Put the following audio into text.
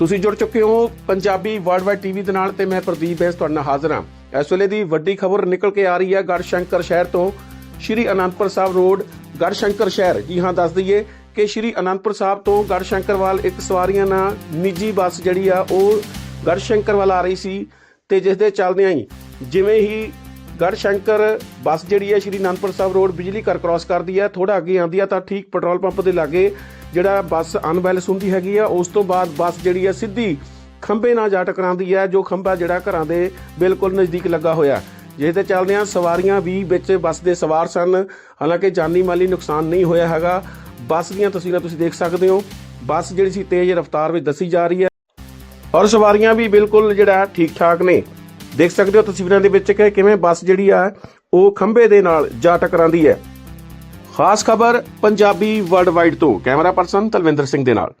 ਤੁਸੀਂ ਜੁੜ ਚੁੱਕੇ ਹੋ ਪੰਜਾਬੀ ਵਰਲਡ ਵਾਈਡ ਟੀਵੀ ਦੇ ਨਾਲ ਤੇ ਮੈਂ ਪ੍ਰਦੀਪ ਬੈਸ ਤੁਹਾਡੇ ਨਾਲ ਹਾਜ਼ਰ ਹਾਂ। ਇਸ ਵੇਲੇ ਦੀ ਵੱਡੀ ਖਬਰ ਨਿਕਲ ਕੇ ਆ ਰਹੀ ਹੈ ਗੜਸ਼ੰਕਰ ਸ਼ਹਿਰ ਤੋਂ। ਸ਼੍ਰੀ ਅਨੰਦਪੁਰ ਸਾਹਿਬ ਰੋਡ, ਗੜਸ਼ੰਕਰ ਸ਼ਹਿਰ। ਜੀ ਹਾਂ, ਦੱਸ ਦਈਏ ਕਿ ਸ਼੍ਰੀ ਅਨੰਦਪੁਰ ਸਾਹਿਬ ਤੋਂ ਗੜਸ਼ੰਕਰ ਵੱਲ ਇੱਕ ਸਵਾਰੀਆਂ ਨਾਲ ਨਿੱਜੀ ਬੱਸ ਜਿਹੜੀ ਆ, ਉਹ ਗੜਸ਼ੰਕਰ ਵੱਲ ਆ ਰਹੀ ਸੀ ਤੇ ਜਿਸ ਦੇ ਚੱਲਦਿਆਂ ਹੀ ਜਿਵੇਂ ਹੀ ਗੜਸ਼ੰਕਰ ਬੱਸ ਜਿਹੜੀ ਹੈ ਸ਼੍ਰੀ ਅਨੰਦਪੁਰ ਸਾਹਿਬ ਰੋਡ ਬਿਜਲੀ ਘਰ ਕ੍ਰਾਸ ਕਰਦੀ ਹੈ ਥੋੜਾ ਅੱਗੇ ਆਉਂਦੀ ਆ ਤਾਂ ਠੀਕ ਪੈਟਰੋਲ ਪੰਪ ਦੇ ਲਾਗੇ ਜਿਹੜਾ ਬੱਸ ਅਨਬੈਲੈਂਸ ਹੁੰਦੀ ਹੈਗੀ ਆ, ਉਸ ਤੋਂ ਬਾਅਦ ਬੱਸ ਜਿਹੜੀ ਹੈ ਸਿੱਧੀ ਖੰਭੇ ਨਾਲ ਜਾ ਟਕਰਾਉਂਦੀ ਹੈ ਜੋ ਖੰਭਾ ਜਿਹੜਾ ਘਰਾਂ ਦੇ ਬਿਲਕੁਲ ਨਜ਼ਦੀਕ ਲੱਗਾ ਹੋਇਆ। ਜਿਸ ਤੇ ਚੱਲਦਿਆਂ ਸਵਾਰੀਆਂ ਵੀ ਵਿੱਚ ਬੱਸ ਦੇ ਸਵਾਰ ਸਨ। ਹਾਲਾਂਕਿ ਜਾਨੀ ਮਾਲੀ ਨੁਕਸਾਨ ਨਹੀਂ ਹੋਇਆ ਹੈਗਾ। ਬੱਸ ਦੀਆਂ ਤਸਵੀਰਾਂ ਤੁਸੀਂ ਦੇਖ ਸਕਦੇ ਹੋ। ਬੱਸ ਜਿਹੜੀ ਸੀ ਤੇਜ਼ ਰਫ਼ਤਾਰ ਵਿੱਚ ਦੱਸੀ ਜਾ ਰਹੀ ਹੈ। ਔਰ ਸਵਾਰੀਆਂ ਵੀ ਬਿਲਕੁਲ ਜਿਹੜਾ ਠੀਕ ਠਾਕ ਨੇ। ਦੇਖ ਸਕਦੇ ਹੋ ਤਸਵੀਰਾਂ ਦੇ ਵਿੱਚ ਕਿ ਕਿਵੇਂ ਬੱਸ ਜਿਹੜੀ ਆ, ਉਹ ਖੰਭੇ ਦੇ ਨਾਲ ਜਾ ਟਕਰਾਉਂਦੀ ਹੈ। ਖਾਸ ਖਬਰ ਪੰਜਾਬੀ ਵਰਲਡ ਵਾਈਡ ਤੋਂ। ਕੈਮਰਾ ਪਰਸਨ ਤਲਵਿੰਦਰ ਸਿੰਘ ਦੇ ਨਾਲ।